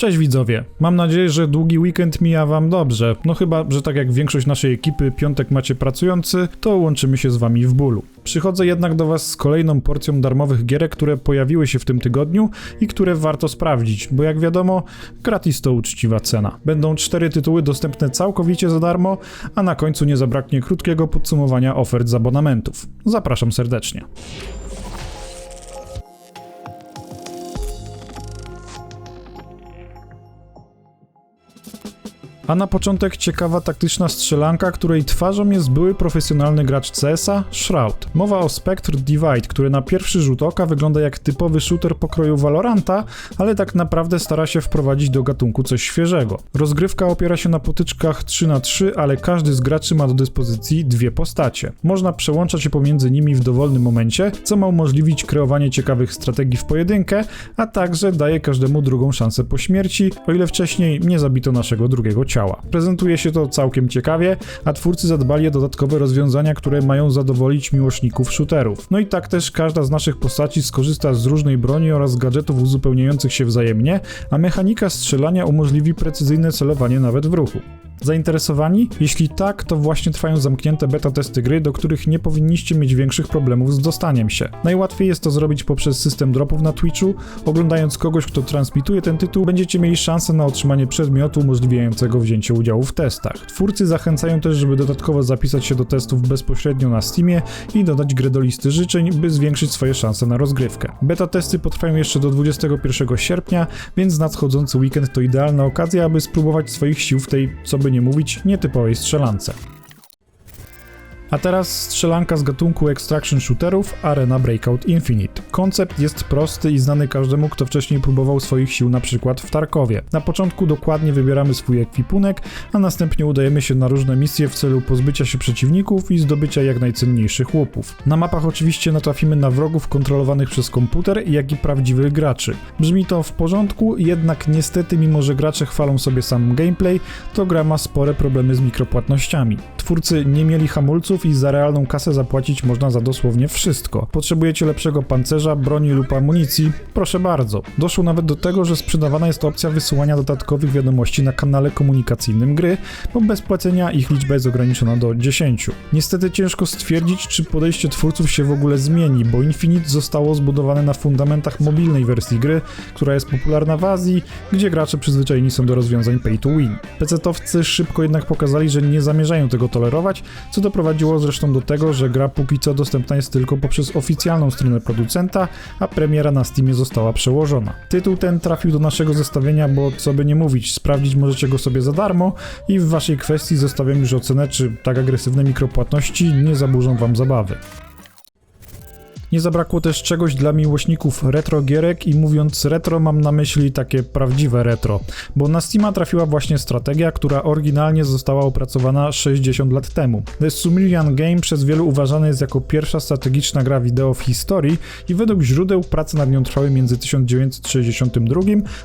Cześć widzowie, mam nadzieję, że długi weekend mija wam dobrze. No chyba, że tak jak większość naszej ekipy, piątek macie pracujący, to łączymy się z wami w bólu. Przychodzę jednak do was z kolejną porcją darmowych gierek, które pojawiły się w tym tygodniu i które warto sprawdzić, bo jak wiadomo, gratis to uczciwa cena. Będą cztery tytuły dostępne całkowicie za darmo, a na końcu nie zabraknie krótkiego podsumowania ofert z abonamentów. Zapraszam serdecznie. A na początek ciekawa taktyczna strzelanka, której twarzą jest były profesjonalny gracz CS-a, Shroud. Mowa o Spectre Divide, który na pierwszy rzut oka wygląda jak typowy shooter pokroju Valoranta, ale tak naprawdę stara się wprowadzić do gatunku coś świeżego. Rozgrywka opiera się na potyczkach 3 na 3 ale każdy z graczy ma do dyspozycji dwie postacie. Można przełączać się pomiędzy nimi w dowolnym momencie, co ma umożliwić kreowanie ciekawych strategii w pojedynkę, a także daje każdemu drugą szansę po śmierci, o ile wcześniej nie zabito naszego drugiego ciała. Prezentuje się to całkiem ciekawie, a twórcy zadbali o dodatkowe rozwiązania, które mają zadowolić miłośników shooterów. No i tak też każda z naszych postaci skorzysta z różnej broni oraz gadżetów uzupełniających się wzajemnie, a mechanika strzelania umożliwi precyzyjne celowanie nawet w ruchu. Zainteresowani? Jeśli tak, to właśnie trwają zamknięte beta testy gry, do których nie powinniście mieć większych problemów z dostaniem się. Najłatwiej jest to zrobić poprzez system dropów na Twitchu. Oglądając kogoś, kto transmituje ten tytuł, będziecie mieli szansę na otrzymanie przedmiotu umożliwiającego wzięcie udziału w testach. Twórcy zachęcają też, żeby dodatkowo zapisać się do testów bezpośrednio na Steamie i dodać grę do listy życzeń, by zwiększyć swoje szanse na rozgrywkę. Beta testy potrwają jeszcze do 21 sierpnia, więc nadchodzący weekend to idealna okazja, aby spróbować swoich sił w tej, co by nie mówić, nietypowej strzelance. A teraz strzelanka z gatunku extraction shooterów Arena Breakout Infinite. Koncept jest prosty i znany każdemu, kto wcześniej próbował swoich sił na przykład w Tarkowie. Na początku dokładnie wybieramy swój ekwipunek, a następnie udajemy się na różne misje w celu pozbycia się przeciwników i zdobycia jak najcenniejszych łupów. Na mapach oczywiście natrafimy na wrogów kontrolowanych przez komputer, jak i prawdziwych graczy. Brzmi to w porządku, jednak niestety mimo, że gracze chwalą sobie sam gameplay, to gra ma spore problemy z mikropłatnościami. Twórcy nie mieli hamulców i za realną kasę zapłacić można za dosłownie wszystko. Potrzebujecie lepszego pancerza, broni lub amunicji? Proszę bardzo. Doszło nawet do tego, że sprzedawana jest opcja wysyłania dodatkowych wiadomości na kanale komunikacyjnym gry, bo bez płacenia ich liczba jest ograniczona do 10. Niestety ciężko stwierdzić, czy podejście twórców się w ogóle zmieni, bo Infinite zostało zbudowane na fundamentach mobilnej wersji gry, która jest popularna w Azji, gdzie gracze przyzwyczajeni są do rozwiązań pay to win. PC-towcy szybko jednak pokazali, że nie zamierzają tego tolerować, co doprowadziło zresztą do tego, że gra póki co dostępna jest tylko poprzez oficjalną stronę producenta, a premiera na Steamie została przełożona. Tytuł ten trafił do naszego zestawienia, bo co by nie mówić, sprawdzić możecie go sobie za darmo i w waszej kwestii zostawiam już ocenę, czy tak agresywne mikropłatności nie zaburzą wam zabawy. Nie zabrakło też czegoś dla miłośników retro gierek i mówiąc retro mam na myśli takie prawdziwe retro, bo na Steama trafiła właśnie strategia, która oryginalnie została opracowana 60 lat temu. The Sumerian Game przez wielu uważany jest jako pierwsza strategiczna gra wideo w historii i według źródeł prace nad nią trwały między 1962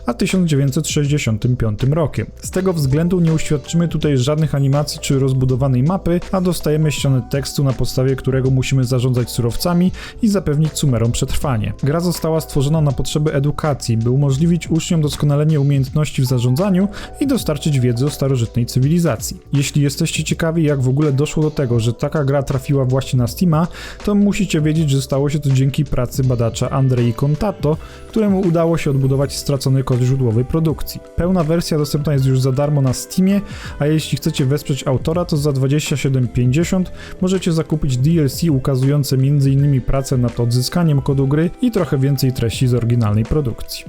a 1965 rokiem. Z tego względu nie uświadczymy tutaj żadnych animacji czy rozbudowanej mapy, a dostajemy ścianę tekstu na podstawie którego musimy zarządzać surowcami i zapewnić sumerom przetrwanie. Gra została stworzona na potrzeby edukacji, by umożliwić uczniom doskonalenie umiejętności w zarządzaniu i dostarczyć wiedzy o starożytnej cywilizacji. Jeśli jesteście ciekawi, jak w ogóle doszło do tego, że taka gra trafiła właśnie na Steama, to musicie wiedzieć, że stało się to dzięki pracy badacza Andrei Contato, któremu udało się odbudować stracony kod źródłowej produkcji. Pełna wersja dostępna jest już za darmo na Steamie, a jeśli chcecie wesprzeć autora, to za 27,50 możecie zakupić DLC ukazujące m.in. pracę nad odzyskaniem kodu gry i trochę więcej treści z oryginalnej produkcji.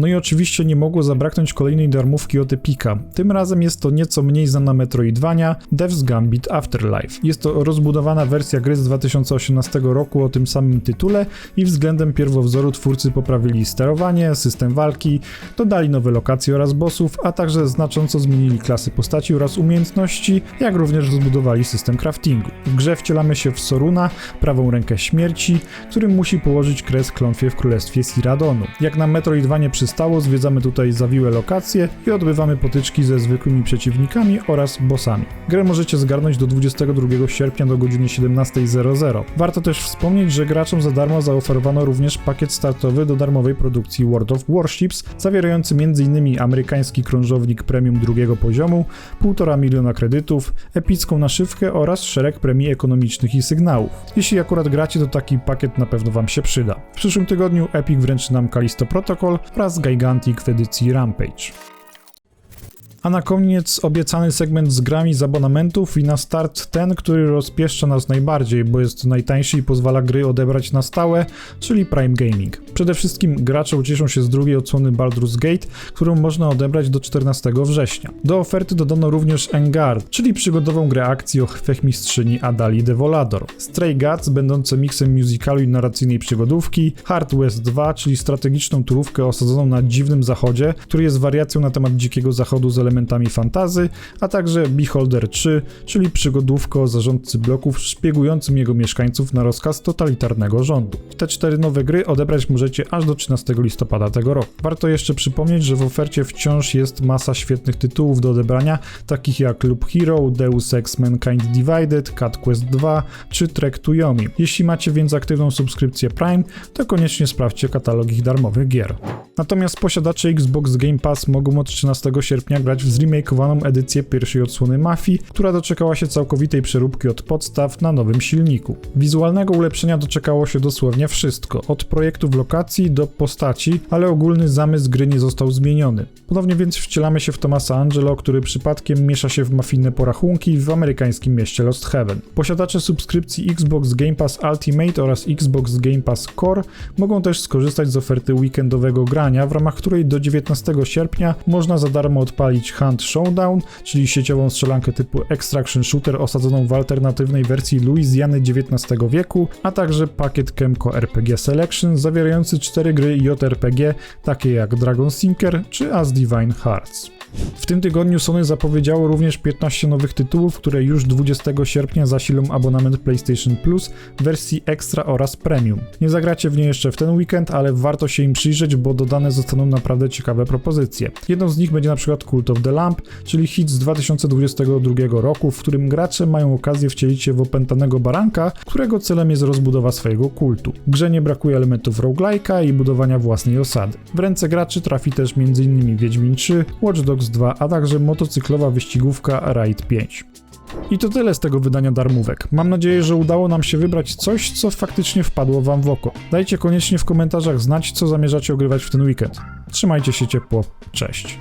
No i oczywiście nie mogło zabraknąć kolejnej darmówki od Epika. Tym razem jest to nieco mniej znana Metroidvania Death's Gambit Afterlife. Jest to rozbudowana wersja gry z 2018 roku o tym samym tytule i względem pierwowzoru twórcy poprawili sterowanie, system walki, dodali nowe lokacje oraz bossów, a także znacząco zmienili klasy postaci oraz umiejętności, jak również rozbudowali system craftingu. W grze wcielamy się w Soruna, prawą rękę śmierci, który musi położyć kres klątwie w królestwie Siradonu. Jak na Metroidvanie przy stało, zwiedzamy tutaj zawiłe lokacje i odbywamy potyczki ze zwykłymi przeciwnikami oraz bossami. Grę możecie zgarnąć do 22 sierpnia do godziny 17.00. Warto też wspomnieć, że graczom za darmo zaoferowano również pakiet startowy do darmowej produkcji World of Warships, zawierający m.in. amerykański krążownik premium drugiego poziomu, 1,5 miliona kredytów, epicką naszywkę oraz szereg premii ekonomicznych i sygnałów. Jeśli akurat gracie, to taki pakiet na pewno Wam się przyda. W przyszłym tygodniu Epic wręczy nam Callisto Protocol Gigantic w edycji Rampage. A na koniec obiecany segment z grami z abonamentów i na start ten, który rozpieszcza nas najbardziej, bo jest najtańszy i pozwala gry odebrać na stałe, czyli Prime Gaming. Przede wszystkim gracze ucieszą się z drugiej odsłony Baldur's Gate, którą można odebrać do 14 września. Do oferty dodano również Engard, czyli przygodową grę akcji o wszechmistrzyni Adali de Volador. Stray Guts, będące miksem musicalu i narracyjnej przygodówki, Hard West 2, czyli strategiczną turówkę osadzoną na dziwnym zachodzie, który jest wariacją na temat dzikiego zachodu z elementami fantazy, a także Beholder 3, czyli przygodówko o zarządcy bloków szpiegującym jego mieszkańców na rozkaz totalitarnego rządu. Te cztery nowe gry odebrać możecie aż do 13 listopada tego roku. Warto jeszcze przypomnieć, że w ofercie wciąż jest masa świetnych tytułów do odebrania, takich jak Loop Hero, Deus Ex Mankind Divided, Cat Quest 2 czy Trek to Yomi. Jeśli macie więc aktywną subskrypcję Prime, to koniecznie sprawdźcie katalog ich darmowych gier. Natomiast posiadacze Xbox Game Pass mogą od 13 sierpnia grać w zremakeowaną edycję pierwszej odsłony Mafii, która doczekała się całkowitej przeróbki od podstaw na nowym silniku. Wizualnego ulepszenia doczekało się dosłownie wszystko, od projektów lokacji do postaci, ale ogólny zamysł gry nie został zmieniony. Ponownie więc wcielamy się w Tomasa Angelo, który przypadkiem miesza się w mafijne porachunki w amerykańskim mieście Lost Heaven. Posiadacze subskrypcji Xbox Game Pass Ultimate oraz Xbox Game Pass Core mogą też skorzystać z oferty weekendowego grania, w ramach której do 19 sierpnia można za darmo odpalić Hunt Showdown, czyli sieciową strzelankę typu Extraction Shooter osadzoną w alternatywnej wersji Luizjany XIX wieku, a także pakiet Kemco RPG Selection zawierający cztery gry JRPG takie jak Dragon Sinker czy As Divine Hearts. W tym tygodniu Sony zapowiedziało również 15 nowych tytułów, które już 20 sierpnia zasilą abonament PlayStation Plus w wersji Extra oraz Premium. Nie zagracie w nie jeszcze w ten weekend, ale warto się im przyjrzeć, bo dodane zostaną naprawdę ciekawe propozycje. Jedną z nich będzie na przykład Cult of the Lamp, czyli hit z 2022 roku, w którym gracze mają okazję wcielić się w opętanego baranka, którego celem jest rozbudowa swojego kultu. Grze nie brakuje elementów roguelike'a i budowania własnej osady. W ręce graczy trafi też m.in. Wiedźmin 3, Watch Dogs 2, a także motocyklowa wyścigówka Ride 5. I to tyle z tego wydania darmówek. Mam nadzieję, że udało nam się wybrać coś, co faktycznie wpadło Wam w oko. Dajcie koniecznie w komentarzach znać, co zamierzacie ogrywać w ten weekend. Trzymajcie się ciepło. Cześć.